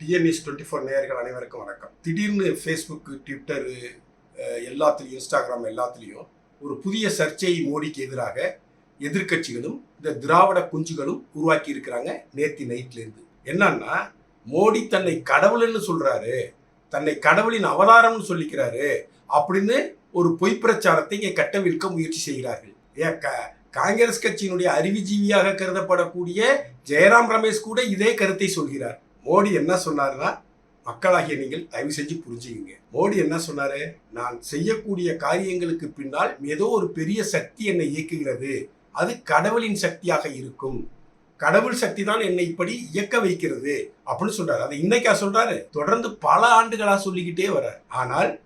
DNS twenty four நேயர்கள் அனைவருக்கும் வணக்கம். திடீர்னு ஃபேஸ்புக்கு ட்விட்டரு எல்லாத்துலேயும் இன்ஸ்டாகிராம் எல்லாத்துலேயும் ஒரு புதிய சர்ச்சை மோடிக்கு எதிராக எதிர்க்கட்சிகளும் இந்த திராவிட குஞ்சுகளும் உருவாக்கி இருக்கிறாங்க நேத்தி நைட்லேருந்து என்னன்னா மோடி தன்னை கடவுள்னு சொல்கிறாரு தன்னை கடவுளின் அவதாரம்னு சொல்லிக்கிறாரு அப்படின்னு ஒரு பொய் பிரச்சாரத்தை இங்கே கட்டவிழ்க்க முயற்சி செய்கிறார்கள். ஏன் க- காங்கிரஸ் கட்சியினுடைய அறிவுஜீவியாக கருதப்படக்கூடிய ஜெயராம் ரமேஷ் கூட இதே கருத்தை சொல்கிறார். மோடி என்ன சொன்னார்னா மக்களாகிய நீங்கள் தயவு செஞ்சு புரிஞ்சுக்கிங்க. மோடி என்ன சொன்னாரு? நான் செய்யக்கூடிய காரியங்களுக்கு பின்னால் ஏதோ ஒரு பெரிய சக்தி என்னை இயக்குகிறது. அது கடவுளின் சக்தியாக இருக்கும். கடவுள் சக்தி தான் என்னை இப்படி இயக்க வைக்கிறது அப்படின்னு சொல்றாரு. அதை இன்னைக்கா சொல்றாரு? தொடர்ந்து பல ஆண்டுகளா சொல்லிக்கிட்டே வர ஆனால்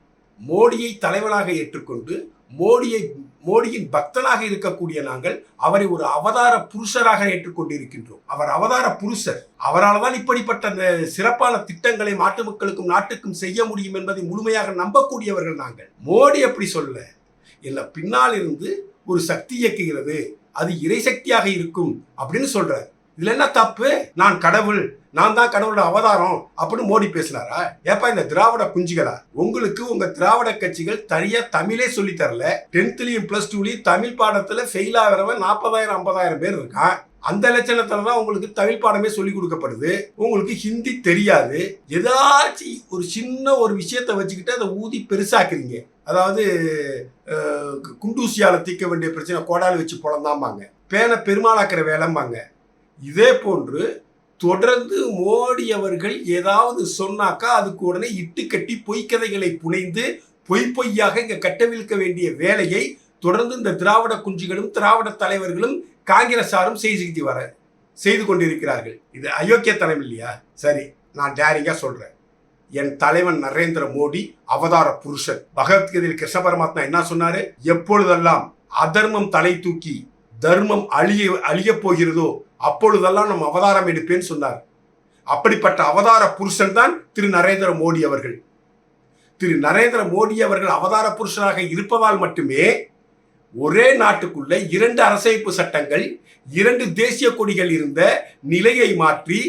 மோடியை தலைவனாக ஏற்றுக்கொண்டு மோடியை மோடியின் பக்தனாக இருக்கக்கூடிய நாங்கள் அவரை ஒரு அவதார புருஷராக ஏற்றுக்கொண்டிருக்கின்றோம். அவர் அவதார புருஷர். அவரால் தான் இப்படிப்பட்ட அந்த சிறப்பான திட்டங்களை நாட்டு மக்களுக்கும் நாட்டுக்கும் செய்ய முடியும் என்பதை முழுமையாக நம்பக்கூடியவர்கள் நாங்கள். மோடி அப்படி சொல்ல இல்லை பின்னால் இருந்து ஒரு சக்தி இயக்குகிறது. அது இறைசக்தியாக இருக்கும். அப்படின்னு சொல்றார். இதுல என்ன தப்பு? நான் கடவுள். நான் தான் கடவுளோட அவதாரம் அப்படின்னு மோடி பேசினாரா ஏப்பா இந்த திராவிட குஞ்சுகளா? உங்களுக்கு உங்க திராவிட கட்சிகள் தனியா தமிழே சொல்லி தரல. டென்த்லயும் பிளஸ் டூலயும் தமிழ் பாடத்துல ஃபெயில் ஆகிறவன் நாற்பதாயிரம் ஐம்பதாயிரம் பேர் இருக்கான். அந்த லட்சணத்துல தான் உங்களுக்கு தமிழ் பாடமே சொல்லி கொடுக்கப்படுது. உங்களுக்கு ஹிந்தி தெரியாது. ஏதாச்சும் ஒரு சின்ன ஒரு விஷயத்தை வச்சுக்கிட்டு அதை ஊதி பெருசாக்குறீங்க. அதாவது குண்டூசியால தீர்க்க வேண்டிய பிரச்சனை கோடாலி வச்சு பொழந்தாம்பாங்க பேனை பெருமாளாக்குற வேலைம்பாங்க. இதே போன்று தொடர்ந்து மோடி அவர்கள் ஏதாவது சொன்னாக்கா அதுக்கு உடனே இட்டு கட்டி பொய்க்கதைகளை புனைந்து பொய் பொய்யாக இங்கே கட்டவிழ்க்க வேண்டிய வேலையை தொடர்ந்து இந்த திராவிட குஞ்சுகளும் திராவிட தலைவர்களும் காங்கிரஸாரும் செய்து வர செய்து கொண்டிருக்கிறார்கள். இது அயோக்கியத்தனம் இல்லையா? சரி நான் டேரிங்காக சொல்கிறேன் என் தலைவன் நரேந்திர மோடி அவதார புருஷன். பகவத்கீதையில் கிருஷ்ண பரமாத்மா என்ன சொன்னாரு? எப்பொழுதெல்லாம் அதர்மம் தலை தூக்கி தர்மம் அழிய அழியப் போகிறதோ அப்பொழுதெல்லாம் நம்ம அவதாரம் எடுப்பேன்னு சொன்னார். அப்படிப்பட்ட அவதார புருஷன் தான் திரு நரேந்திர மோடி அவர்கள். திரு நரேந்திர மோடி அவர்கள் அவதார புருஷனாக இருப்பதால் மட்டுமே ஒரே நாட்டுக்குள்ள இரண்டு அரசமைப்பு சட்டங்கள் இரண்டு தேசிய கொடிகள் இருந்த நிலையை மாற்றி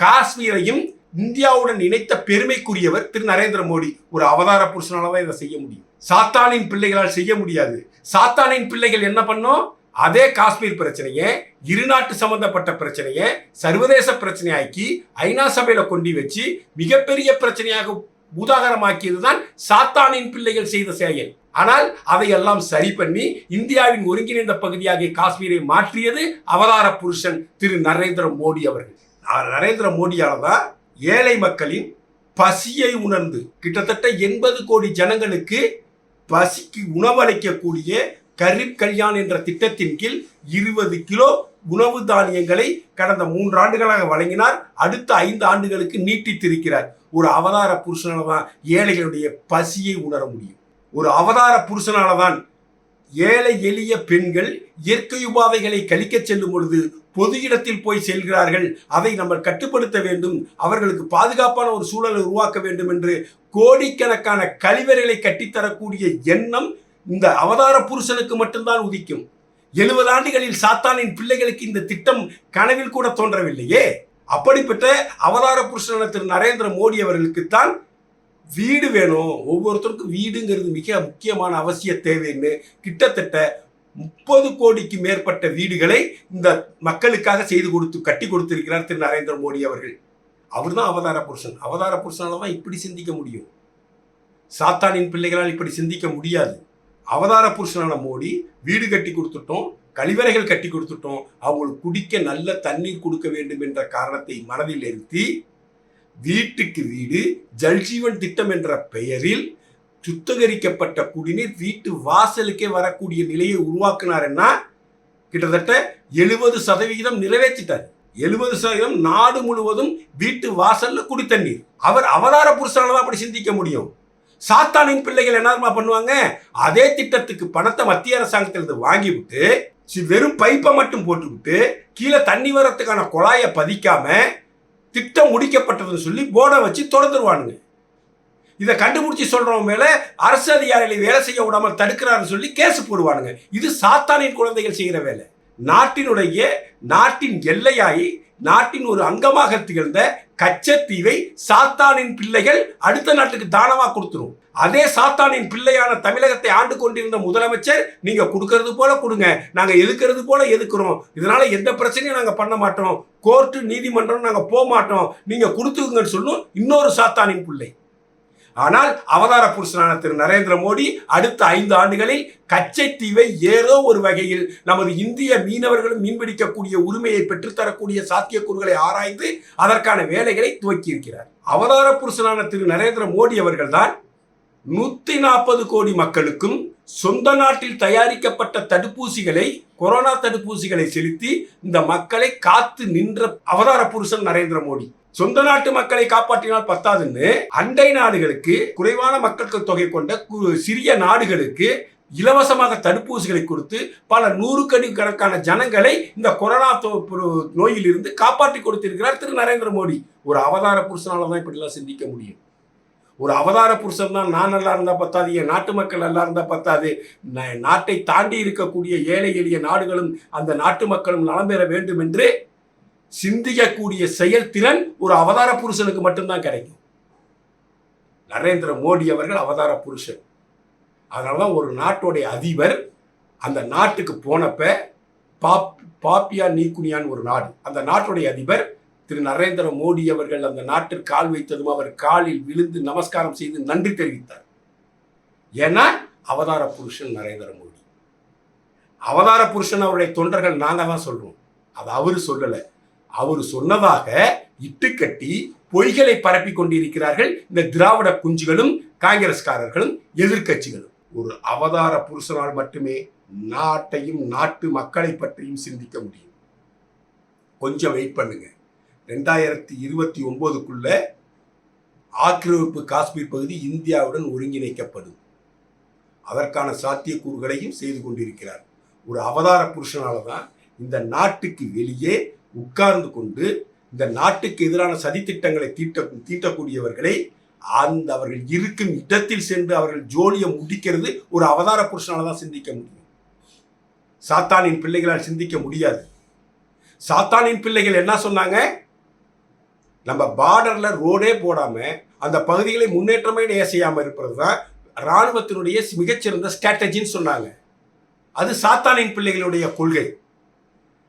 காஷ்மீரையும் இந்தியாவுடன் இணைத்த பெருமைக்குரியவர் திரு நரேந்திர மோடி. ஒரு அவதார புருஷனால தான் இதை செய்ய முடியும். சாத்தானின் பிள்ளைகளால் செய்ய முடியாது. சாத்தானின் பிள்ளைகள் என்ன பண்ணோம்? அதே காஷ்மீர் பிரச்சனையை இருநாட்டு சம்பந்தப்பட்ட பிரச்சனையை சர்வதேச பிரச்சனையாக்கி ஐநா சபையில கொண்டு வச்சு மிகப்பெரிய பிரச்சனையாக உதாகரமாக்கியதுதான் சாத்தானின் பிள்ளைகள் செய்த செயல். ஆனால் அதையெல்லாம் சரி பண்ணி இந்தியாவின் ஒருங்கிணைந்த பகுதியாக காஷ்மீரை மாற்றியது அவதார புருஷன் திரு நரேந்திர மோடி அவர்கள். அவர் நரேந்திர மோடியால் தான் ஏழை மக்களின் பசியை உணர்ந்து கிட்டத்தட்ட எண்பது கோடி ஜனங்களுக்கு பசிக்கு உணவளிக்கக்கூடிய கரீப் கல்யாண் என்ற திட்டத்தின் கீழ் இருபது கிலோ உணவு தானியங்களை கடந்த மூன்று ஆண்டுகளாக வழங்கினார். அடுத்த ஐந்து ஆண்டுகளுக்கு நீட்டித்திருக்கிறார். ஒரு அவதார புருஷனால தான் ஏழைகளுடைய பசியை உணர முடியும். ஒரு அவதார புருஷனால தான் ஏழை எளிய பெண்கள் இயற்கை உபாதைகளை கழிக்கச் செல்லும் பொழுது பொது இடத்தில் போய் செல்கிறார்கள். அதை நம்ம கட்டுப்படுத்த வேண்டும். அவர்களுக்கு பாதுகாப்பான ஒரு சூழலை உருவாக்க வேண்டும் என்று கோடிக்கணக்கான கழிவறைகளை கட்டித்தரக்கூடிய எண்ணம் இந்த அவதார புருஷனுக்கு மட்டும்தான் உதிக்கும். எழுபது ஆண்டுகளில் சாத்தானின் பிள்ளைகளுக்கு இந்த திட்டம் கனவில் கூட தோன்றவில்லையே. அப்படிப்பட்ட அவதார புருஷனான திரு நரேந்திர மோடி அவர்களுக்குத்தான் வீடு வேணும். ஒவ்வொருத்தருக்கும் வீடுங்கிறது மிக முக்கியமான அவசிய தேவைன்னு கிட்டத்தட்ட முப்பது கோடிக்கு மேற்பட்ட வீடுகளை இந்த மக்களுக்காக செய்து கொடுத்து கட்டி கொடுத்திருக்கிறார் திரு நரேந்திர மோடி அவர்கள். அவர் தான் அவதார புருஷன். அவதார புருஷனால தான் இப்படி சிந்திக்க முடியும். சாத்தானின் பிள்ளைகளால் இப்படி சிந்திக்க முடியாது. அவதார புருஷனான மோடி வீடு கட்டி கொடுத்துட்டோம் கழிவறைகள் கட்டி கொடுத்துட்டோம். அவங்களுக்கு குடிக்க நல்ல தண்ணீர் கொடுக்க வேண்டும் என்ற காரணத்தை மனதில் நிறுத்தி வீட்டுக்கு வீடு ஜல்ஜீவன் திட்டம் என்ற பெயரில் சுத்திகரிக்கப்பட்ட குடிநீர் வீட்டு வாசலுக்கே வரக்கூடிய நிலையை உருவாக்குனாருன்னா கிட்டத்தட்ட எழுபது சதவிகிதம் நிறைவேற்றிட்டார். எழுபது சதவீதம் நாடு முழுவதும் வீட்டு வாசல்ல குடி தண்ணீர் அவர் அவதார புருஷனால தான் அப்படி சிந்திக்க முடியும். சாத்தானின் பிள்ளைகள் என்ன பண்ணுவாங்க? அதே திட்டத்துக்கு பணத்தை மத்திய அரசாங்கத்திலிருந்து வாங்கி விட்டு வெறும் பைப்பை மட்டும் போட்டுவிட்டு கீழே தண்ணி வரத்துக்கான குழாயை பதிக்காம திட்டம் முடிக்கப்பட்டதுன்னு சொல்லி போர்டை வச்சு திறந்துருவானுங்க. இதை கண்டுபிடிச்சி சொல்றவங்க மேல அரசு அதிகாரிகளை வேலை செய்ய விடாமல் தடுக்கிறாருன்னு சொல்லி கேஸ் போடுவானுங்க. இது சாத்தானின் குழந்தைகள் செய்கிற வேலை. நாட்டினுடைய நாட்டின் எல்லையாய் நாட்டின் ஒரு அங்கமாக திகழ்ந்த கச்சத்தீவை சாத்தானின் பிள்ளைகள் அடுத்த நாட்டுக்கு தானமாக கொடுத்துரும். அதே சாத்தானின் பிள்ளையான தமிழகத்தை ஆண்டு கொண்டிருந்த முதலமைச்சர் நீங்க கொடுக்கறது போல கொடுங்க நாங்க எதுக்கிறது போல எதுக்குறோம். இதனால எந்த பிரச்சனையும் நாங்க பண்ண மாட்டோம். கோர்ட்டு நீதிமன்றம் நாங்க போக மாட்டோம் நீங்க கொடுத்துக்குங்கன்னு சொல்லும் இன்னொரு சாத்தானின் பிள்ளை. ஆனால் அவதார புருஷனான திரு நரேந்திர மோடி அடுத்த ஐந்து ஆண்டுகளில் கச்சைத்தீவை ஏதோ ஒரு வகையில் நமது இந்திய மீனவர்களும் மீன்பிடிக்கக்கூடிய உரிமையை பெற்றுத்தரக்கூடிய சாத்தியக்கூறுகளை ஆராய்ந்து அதற்கான வேலைகளை துவக்கி இருக்கிறார் அவதார புருஷனான திரு நரேந்திர மோடி அவர்கள்தான் நூத்தி நாற்பது கோடி மக்களுக்கும் சொந்த நாட்டில் தயாரிக்கப்பட்ட தடுப்பூசிகளை கொரோனா தடுப்பூசிகளை செலுத்தி இந்த மக்களை காத்து நின்ற அவதார புருஷன் நரேந்திர மோடி. சொந்த நாட்டு மக்களை காப்பாற்றினால் பத்தாதுன்னு அண்டை நாடுகளுக்கு குறைவான மக்கள் தொகை கொண்ட கு- சிறிய நாடுகளுக்கு இலவசமாக தடுப்பூசிகளை கொடுத்து பல நூறுக்கணி கணக்கான ஜனங்களை இந்த கொரோனா நோயிலிருந்து காப்பாற்றி கொடுத்திருக்கிறார் திரு நரேந்திர மோடி. ஒரு அவதார புருஷனால தான் இப்படிலாம் சிந்திக்க முடியும். ஒரு அவதார புருஷன் தான் நான் நல்லா இருந்தால் பத்தாது என் நாட்டு மக்கள் நல்லா இருந்தால் பத்தாது. நாட்டை தாண்டி இருக்கக்கூடிய ஏழை எளிய நாடுகளும் அந்த நாட்டு மக்களும் நலம் பெற வேண்டும் என்று சிந்திக்கக்கூடிய செயல்திறன் ஒரு அவதார புருஷனுக்கு மட்டும்தான் கிடைக்கும். நரேந்திர மோடி அவர்கள் அவதார புருஷன். அதனாலதான் ஒரு நாட்டுடைய அதிபர் அந்த நாட்டுக்கு போனப்ப பாப் பாப்பியா நீக்குனியான் ஒரு நாடு. அந்த நாட்டுடைய அதிபர் திரு நரேந்திர மோடி அவர்கள் அந்த நாட்டிற்கு கால் வைத்ததும் அவர் காலில் விழுந்து நமஸ்காரம் செய்து நன்றி தெரிவித்தார். ஏன்னா அவதார புருஷன் நரேந்திர மோடி. அவதார புருஷன் அவருடைய தொண்டர்கள் நாங்கள் தான் சொல்கிறோம் அது அவர் சொல்லலை. அவர் சொன்னதாக இட்டுக்கட்டி பொய்களை பரப்பி கொண்டிருக்கிறார்கள் இந்த திராவிட குஞ்சுகளும் காங்கிரஸ்காரர்களும் எதிர்க்கட்சிகளும். ஒரு அவதார புருஷனால் மட்டுமே நாட்டையும் நாட்டு மக்களை பற்றியும் சிந்திக்க முடியும். கொஞ்சம் வெயிட் பண்ணுங்க. ரெண்டாயிரத்தி இருபத்தி ஒன்பதுக்குள்ள ஆக்கிரமிப்பு காஷ்மீர் பகுதி இந்தியாவுடன் ஒருங்கிணைக்கப்படும். அதற்கான சாத்தியக்கூறுகளையும் செய்து கொண்டிருக்கிறார். ஒரு அவதார புருஷனால தான் இந்த நாட்டுக்கு வெளியே உட்கார்ந்து கொண்டு இந்த நாட்டுக்கு எதிரான சதித்திட்டங்களை தீட்ட தீட்டக்கூடியவர்களை அந்த அவர்கள் இருக்கும் இடத்தில் சென்று அவர்கள் ஜோலியை முடிக்கிறது ஒரு அவதார புருஷனால தான் சிந்திக்க முடியும். சாத்தானின் பிள்ளைகளால் சிந்திக்க முடியாது. சாத்தானின் பிள்ளைகள் என்ன சொன்னாங்க? நம்ம பார்டர்ல ரோடே போடாம அந்த பகுதிகளை முன்னேற்றமே செய்யாமல் இருப்பது தான் ராணுவத்தினுடைய மிகச்சிறந்த ஸ்ட்ராட்டஜின்னு சொன்னாங்க. அது சாத்தானின் பிள்ளைகளுடைய கொள்கை.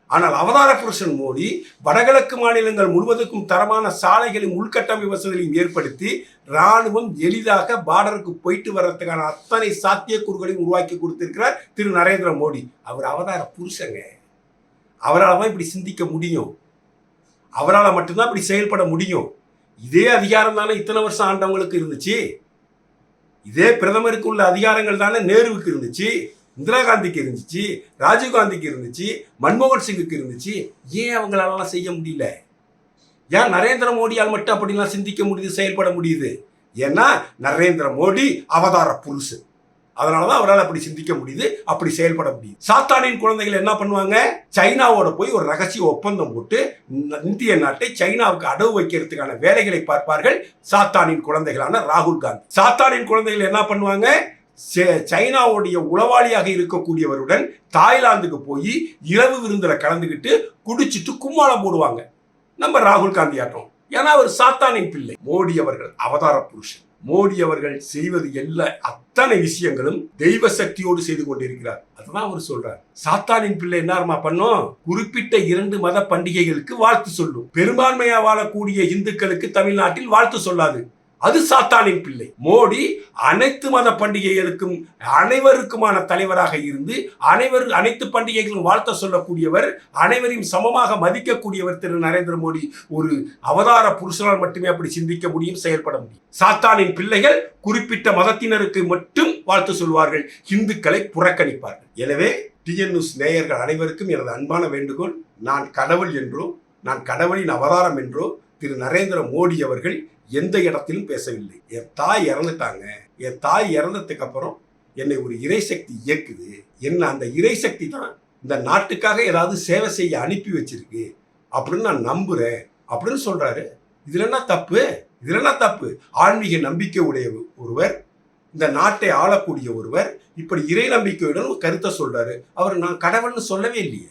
ஆனால் அவதார புருஷன் மோடி வடகிழக்கு மாநிலங்கள் முழுவதுக்கும் தரமான சாலைகளையும் உள்கட்டமைப்பு வசதிகளையும் ஏற்படுத்தி ராணுவம் எளிதாக பார்டருக்கு போயிட்டு வர்றதுக்கான அத்தனை சாத்தியக்கூறுகளையும் உருவாக்கி கொடுத்திருக்கிறார் திரு. நரேந்திர மோடி. அவர் அவதார புருஷங்க அவரால் தான் இப்படி சிந்திக்க முடியும். அவரால் மட்டும்தான் இப்படி செயல்பட முடியும். இதே அதிகாரம் தானே இத்தனை வருஷம் ஆண்டவங்களுக்கு இருந்துச்சு. இதே பிரதமருக்கு உள்ள அதிகாரங்கள் தானே நேருவுக்கு இருந்துச்சு. இந்திரா காந்திக்கு இருந்துச்சு ராஜீவ் காந்திக்கு இருந்துச்சு மன்மோகன் சிங்குக்கு இருந்துச்சு. ஏன் அவங்களாலலாம் செய்ய முடியல? ஏன் நரேந்திர மோடியால் மட்டும் அப்படிலாம் சிந்திக்க முடியுது செயல்பட முடியுது? ஏன்னா நரேந்திர மோடி அவதார புருஷு அதனால தான் அவரால் அப்படி சிந்திக்க முடியுது அப்படி செயல்பட முடியுது. சாத்தானின் குழந்தைகள் என்ன பண்ணுவாங்க? சைனாவோட போய் ஒரு ரகசிய ஒப்பந்தம் போட்டு இந்திய நாட்டை சைனாவுக்கு அடவு வைக்கிறதுக்கான வேலைகளை பார்ப்பார்கள் சாத்தானின் குழந்தைகளான ராகுல் காந்தி. சாத்தானின் குழந்தைகள் என்ன பண்ணுவாங்க? சைனாவுடைய உளவாளியாக இருக்கக்கூடியவருடன் தாய்லாந்துக்கு போய் இரவு விருந்தில் கலந்துக்கிட்டு குடிச்சிட்டு கும்மாளம் போடுவாங்க. நம்ம ராகுல் காந்தி ஆட்டம். ஏன்னா அவர் சாத்தானின் பிள்ளை. மோடி அவர்கள் அவதார புருஷன். மோடி அவர்கள் செய்வது எல்லா அத்தனை விஷயங்களும் தெய்வ சக்தியோடு செய்து கொண்டிருக்கிறார். அதுதான் அவர் சொல்றார். சாத்தானின் பிள்ளை என்னமா பண்ணும்? குறிப்பிட்ட இரண்டு மத பண்டிகைகளுக்கு வாழ்த்து சொல்லும். பெரும்பான்மையா வாழக்கூடிய இந்துக்களுக்கு தமிழ்நாட்டில் வாழ்த்து சொல்லாது. அது சாத்தானின் பிள்ளை. மோடி அனைத்து மத பண்டிகைகளுக்கும் அனைவருக்குமான தலைவராக இருந்து அனைவர் அனைத்து பண்டிகைகளும் வாழ்த்த சொல்லக்கூடியவர் அனைவரையும் சமமாக மதிக்கக்கூடியவர் திரு நரேந்திர மோடி ஒரு அவதார புருஷனால் மட்டுமே அப்படி சிந்திக்க முடியும் செயல்பட முடியும். சாத்தானின் பிள்ளைகள் குறிப்பிட்ட மதத்தினருக்கு மட்டும் வாழ்த்து சொல்வார்கள் இந்துக்களை புறக்கணிப்பார்கள். எனவே டிஎன்எஸ் நேயர்கள் அனைவருக்கும் எனது அன்பான வேண்டுகோள் நான் கடவுள் என்றோ நான் கடவுளின் அவதாரம் என்றோ திரு நரேந்திர மோடி அவர்கள் எந்த இடத்திலும் பேசவில்லை. என் தாய் இறந்துட்டாங்க. என் தாய் இறந்ததுக்கு அப்புறம் என்னை ஒரு இறைசக்தி இயக்குது. என்ன அந்த இறைசக்தி தான் இந்த நாட்டுக்காக ஏதாவது சேவை செய்ய அனுப்பி வச்சிருக்கு. அப்படின்னு நான் நம்புறேன். அப்படின்னு சொல்றாரு. இதுல என்ன தப்பு? இதுல என்ன தப்பு? ஆன்மீக நம்பிக்கை உடைய ஒருவர் இந்த நாட்டை ஆளக்கூடிய ஒருவர் இப்படி இறை நம்பிக்கையுடன் கருத்தை சொல்றாரு. அவர் நான் கடவுள்னு சொல்லவே இல்லையே.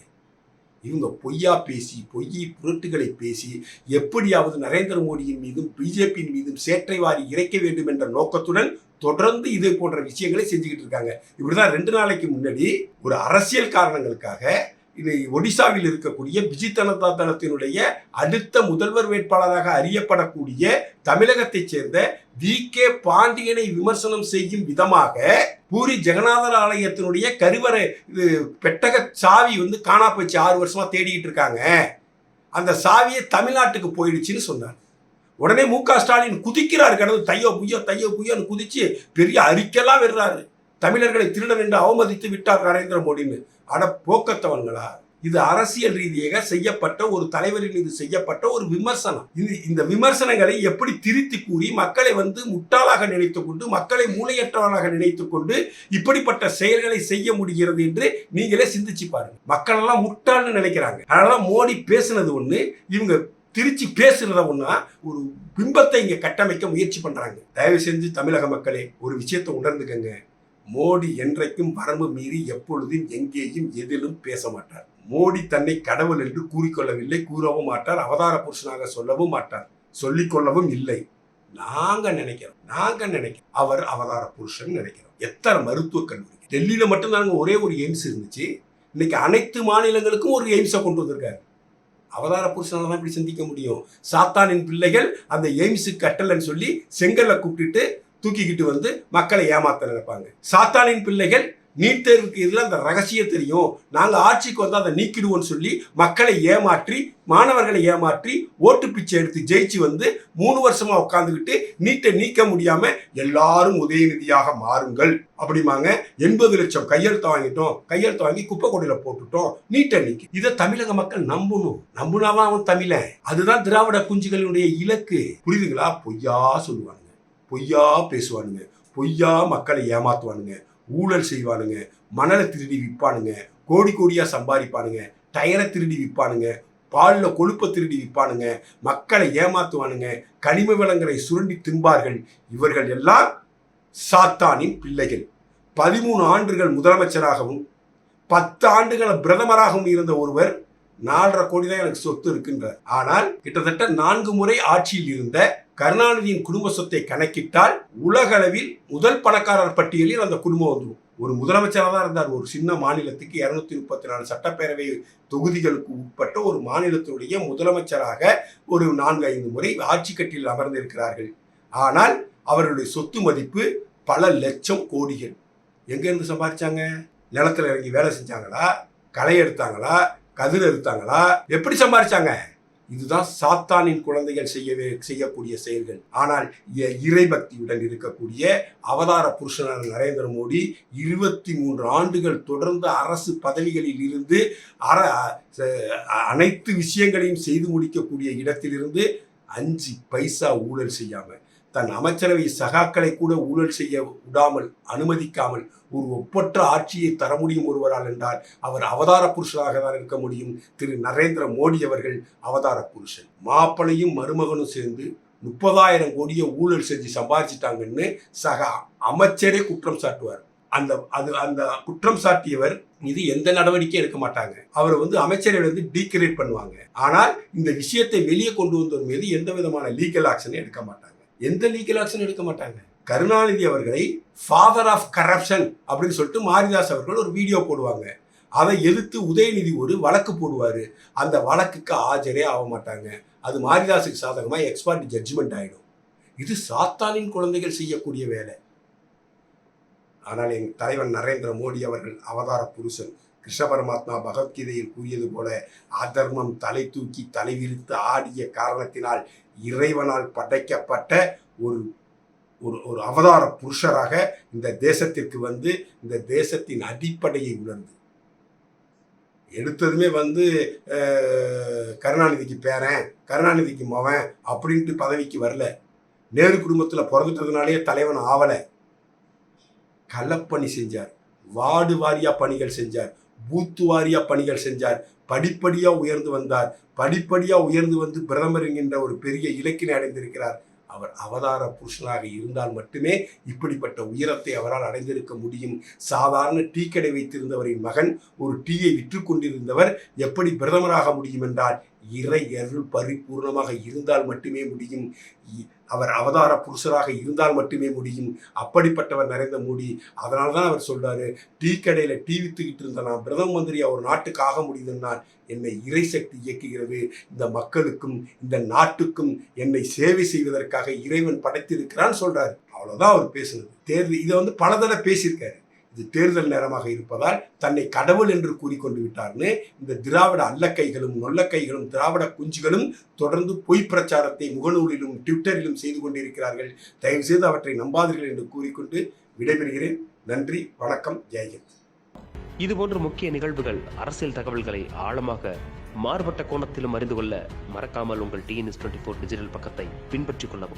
இவங்க பொய்யா பேசி பொய் புரட்டுகளை பேசி எப்படியாவது நரேந்திர மோடியின் மீதும் பிஜேபியின் மீதும் சேற்றை வாரி இறைக்க வேண்டும் என்ற நோக்கத்துடன் தொடர்ந்து இது போன்ற விஷயங்களை செஞ்சுக்கிட்டு இருக்காங்க. இப்படிதான் ரெண்டு நாளைக்கு முன்னாடி ஒரு அரசியல் காரணங்களுக்காக இது ஒடிசாவில் இருக்கக்கூடிய பிஜு ஜனதா தளத்தினுடைய அடுத்த முதல்வர் வேட்பாளராக அறியப்படக்கூடிய தமிழகத்தைச் சேர்ந்த வி. கே. பாண்டியனை விமர்சனம் செய்யும் விதமாக பூரி ஜெகநாதர் ஆலயத்தினுடைய கருவறை இது பெட்டக சாவி வந்து காணா போச்சு ஆறு வருஷமா தேடிக்கிட்டு இருக்காங்க. அந்த சாவியை தமிழ்நாட்டுக்கு போயிடுச்சுன்னு சொன்னார். உடனே மு க ஸ்டாலின் குதிக்கிறார் கடவுள் தையோ புய்யோ தையோ புய்யோன்னு குதிச்சு பெரிய அறிக்கையெல்லாம் விடுறாரு. தமிழர்களை திருடன் என்று அவமதித்து விட்டார் நரேந்திர மோடின்னு. அட போக்கத்தவன்களா? இது அரசியல் ரீதியாக செய்யப்பட்ட ஒரு தலைவரின் மீது செய்யப்பட்ட ஒரு விமர்சனம். இது இந்த விமர்சனங்களை எப்படி திருத்தி கூறி மக்களை வந்து முட்டாளாக நினைத்து கொண்டு மக்களை மூளையற்றவனாக நினைத்து கொண்டு இப்படிப்பட்ட செயல்களை செய்ய முடிகிறது என்று நீங்களே சிந்திச்சு பாருங்க. மக்கள் எல்லாம் முட்டாள்னு நினைக்கிறாங்க. அதனால மோடி பேசுனது ஒண்ணு இவங்க திருச்சி பேசுறத ஒன்றா ஒரு பிம்பத்தை இங்க கட்டமைக்க முயற்சி பண்றாங்க. தயவு செஞ்சு தமிழக மக்களே ஒரு விஷயத்தை உணர்ந்துக்கங்க. மோடி என்றைக்கும் வரம்பு மீறி எப்பொழுதும் எங்கேயும் எதிலும் பேச மாட்டார். மோடி தன்னை கடவுள் என்று கூறிக்கொள்ளவில்லை கூறவும் மாட்டார் அவதார புருஷனாக சொல்லவும் மாட்டார் சொல்லிக்கொள்ளவும் இல்லை. நாங்க நினைக்கிறோம் நாங்க நினைக்கிறோம் அவர் அவதார புருஷன் நினைக்கிறோம். எத்தனை மருத்துவக் கல்லூரி. டெல்லியில மட்டும் நாங்க ஒரே ஒரு எய்ம்ஸ் இருந்துச்சு. இன்னைக்கு அனைத்து மாநிலங்களுக்கும் ஒரு எய்ம்ஸை கொண்டு வந்திருக்காரு. அவதார புருஷனால தான் இப்படி சிந்திக்க முடியும். சாத்தானின் பிள்ளைகள் அந்த எய்ம்ஸுக்கு கட்டலன்னு சொல்லி செங்கல்ல கூப்பிட்டுட்டு தூக்கிக்கிட்டு வந்து மக்களை ஏமாத்த நினைப்பாங்க. சாத்தானின் பிள்ளைகள் நீட் தேர்வுக்கு இதில் அந்த ரகசியம் தெரியும். நாங்கள் ஆட்சிக்கு வந்து அதை நீக்கிடுவோம்னு சொல்லி மக்களை ஏமாற்றி மாணவர்களை ஏமாற்றி ஓட்டு பிச்சை எடுத்து ஜெயிச்சு வந்து மூணு வருஷமா உட்காந்துக்கிட்டு நீட்டை நீக்க முடியாம எல்லாரும் உதயநிதியாக மாறுங்கள் அப்படிமாங்க எண்பது லட்சம் கையெழுத்து வாங்கிட்டோம். கையெழுத்து வாங்கி குப்பை கொடியில போட்டுட்டோம். நீட்டை நீக்கி. இதை தமிழக மக்கள் நம்பணும். நம்புனாதான் அவன் தமிழன். அதுதான் திராவிட குஞ்சுகளினுடைய இலக்கு. புரியுதுங்களா? பொய்யா சொல்லுவாங்க. பொய்யா பேசுவானுங்க. பொய்யா மக்களை ஏமாத்துவானுங்க. ஊழல் செய்வானுங்க. மணலை திருடி விற்பானுங்க. கோடி கோடியாக சம்பாதிப்பானுங்க. டயரை திருடி விற்பானுங்க. பாலில் கொழுப்பை திருடி விற்பானுங்க. மக்களை ஏமாத்துவானுங்க. கனிம வளங்களை சுரண்டி தின்பார்கள். இவர்கள் எல்லாம் சாத்தானின் பிள்ளைகள். பதிமூணு ஆண்டுகள் முதலமைச்சராகவும் பத்து ஆண்டுகள் பிரதமராகவும் இருந்த ஒருவர் நாலரை கோடி தான் எனக்கு சொத்து இருக்கின்றார். ஆனால் கிட்டத்தட்ட நான்கு முறை ஆட்சியில் இருந்த கருணாநிதியின் குடும்ப சொத்தை கணக்கிட்டால் உலகளவில் முதல் பணக்காரர் பட்டியலில் அந்த குடும்பம் வந்துடும் ஒரு முதலமைச்சராக தான் இருந்தார். ஒரு சின்ன மாநிலத்துக்கு இரநூத்தி முப்பத்தி நாலு சட்டப்பேரவை தொகுதிகளுக்கு உட்பட்ட ஒரு மாநிலத்தினுடைய முதலமைச்சராக ஒரு நான்கு ஐந்து முறை ஆட்சி கட்டில் அமர்ந்திருக்கிறார்கள். ஆனால் அவர்களுடைய சொத்து மதிப்பு பல லட்சம் கோடிகள். எங்கேருந்து சம்பாதிச்சாங்க? நிலத்தில் இறங்கி வேலை செஞ்சாங்களா? களை எடுத்தாங்களா? கதிர் எடுத்தாங்களா? எப்படி சம்பாரிச்சாங்க? இதுதான் சாத்தானின் குழந்தைகள் செய்யவே செய்யக்கூடிய செயல்கள். ஆனால் இறைபக்தியுடன் இருக்கக்கூடிய அவதார புருஷனான நரேந்திர மோடி இருபத்தி மூன்று ஆண்டுகள் தொடர்ந்து அரசு பதவிகளில் இருந்து அர அனைத்து விஷயங்களையும் செய்து முடிக்கக்கூடிய இடத்திலிருந்து அஞ்சு பைசா ஊழல் செய்யாமல் தன் அமைச்சரவை சகாக்களை கூட ஊழல் செய்ய விடாமல் அனுமதிக்காமல் ஒரு ஒப்பற்ற ஆட்சியை தர முடியும் ஒருவரால் என்றால் அவர் அவதார புருஷராக தான் இருக்க முடியும். திரு. நரேந்திர மோடி அவர்கள் அவதார புருஷன். மாப்பிளையும் மருமகனும் சேர்ந்து முப்பதாயிரம் கோடியை ஊழல் செஞ்சு சம்பாதிச்சிட்டாங்கன்னு சக அமைச்சரே குற்றம் சாட்டுவார். அந்த அது அந்த குற்றம் சாட்டியவர் மீது எந்த நடவடிக்கையும் எடுக்க மாட்டாங்க. அவரை வந்து அமைச்சரை வந்து டீக்ரேட் பண்ணுவாங்க. ஆனால் இந்த விஷயத்தை வெளியே கொண்டு வந்தவர் மீது எந்த விதமான லீகல் ஆக்ஷனும் எடுக்க மாட்டாங்க. எந்த லீகல் ஆக்ஷன் எடுக்க மாட்டாங்க. கருணாநிதி அவர்களை ஃபாதர் ஆஃப் கரப்ஷன் அப்படின்னு சொல்லிட்டு மாரிதாஸ் அவர்கள் ஒரு வீடியோ போடுவாங்க. அதை எதிர்த்து உதயநிதி ஒரு வழக்கு போடுவார். அந்த வழக்குக்கு ஆஜரே ஆக மாட்டாங்க. அது மாரிதாஸுக்கு சாதகமாக எக்ஸ்பர்ட் ஜட்ஜ்மெண்ட் ஆயிடும். இது சாத்தானின் குழந்தைகள் செய்யக்கூடிய வேலை. ஆனால் என் தலைவன் நரேந்திர மோடி அவர்கள் அவதார புருஷன். கிருஷ்ண பரமாத்மா பகவத்கீதையில் கூறியது போல அதர்மம் தலை தூக்கி தலைவிரித்து ஆடிய காரணத்தினால் இறைவனால் படைக்கப்பட்ட ஒரு ஒரு ஒரு அவதார புருஷராக இந்த தேசத்திற்கு வந்து இந்த தேசத்தின் அடிப்படையை உணர்ந்து. எடுத்ததுமே வந்து கருணாநிதிக்கு பேரன் கருணாநிதிக்கு மவன் அப்படின்ட்டு பதவிக்கு வரல. நேரு குடும்பத்தில் பிறந்துட்டதுனாலே தலைவன் ஆவலை. கள்ளப்பணி செஞ்சார். வார்டு வாரியா பணிகள் செஞ்சார். பூத்து வாரியா பணிகள் செஞ்சார். படிப்படியாக உயர்ந்து வந்தார். படிப்படியாக உயர்ந்து வந்து பிரதமர் என்கின்ற ஒரு பெரிய இலக்கினை அடைந்திருக்கிறார். அவர் அவதார புருஷனாக இருந்தால் மட்டுமே இப்படிப்பட்ட உயரத்தை அவரால் அடைந்திருக்க முடியும். சாதாரண டீ கடை வைத்திருந்தவரின் மகன் ஒரு டீயை விற்று கொண்டிருந்தவர் எப்படி பிரதமராக முடியும் என்றால் இறை அருள் பரிபூர்ணமாக இருந்தால் மட்டுமே முடியும். இ- அவர் அவதார புருஷராக இருந்தால் மட்டுமே முடியும். அப்படிப்பட்டவர் நரேந்திர மோடி. அதனால தான் அவர் சொல்றாரு டீ கடையில டீ வித்துக்கிட்டு இருந்த நான் பிரதம மந்திரியா ஒரு நாட்டுக்கு ஆக என்னை இறை சக்தி இயக்குகிறது. இந்த மக்களுக்கும் இந்த நாட்டுக்கும் என்னை சேவை செய்வதற்காக இறைவன் படைத்திருக்கிறான்னு சொல்றாரு. அவ்வளவுதான் அவர் பேசுனது. தேர்தல் இதை வந்து பல தடவை பேசியிருக்காரு. இது தேர்தல் நேரமாக இருப்பதால் தன்னை கடவுள் என்று கூறிக்கொண்டு விட்டார்னு இந்த திராவிட அல்லக்கைகளும் நொல்லக்கைகளும் திராவிட குஞ்சுகளும் தொடர்ந்து பொய் பிரச்சாரத்தை முகநூலிலும் ட்விட்டரிலும் செய்து கொண்டிருக்கிறார்கள். தயவு செய்து அவற்றை நம்பாதீர்கள் என்று கூறிக்கொண்டு விடைபெறுகிறேன். நன்றி வணக்கம் ஜெயஹிந்த் இதுபோன்ற முக்கிய நிகழ்வுகள் அரசியல் தகவல்களை ஆழமாக மாறுபட்ட கோணத்திலும் அறிந்து கொள்ள மறக்காமல் உங்கள் டிஎன்எஸ் டுவெண்ட்டி ஃபோர் டிஜிட்டல் பக்கத்தை பின்பற்றிக் கொள்ளவும்.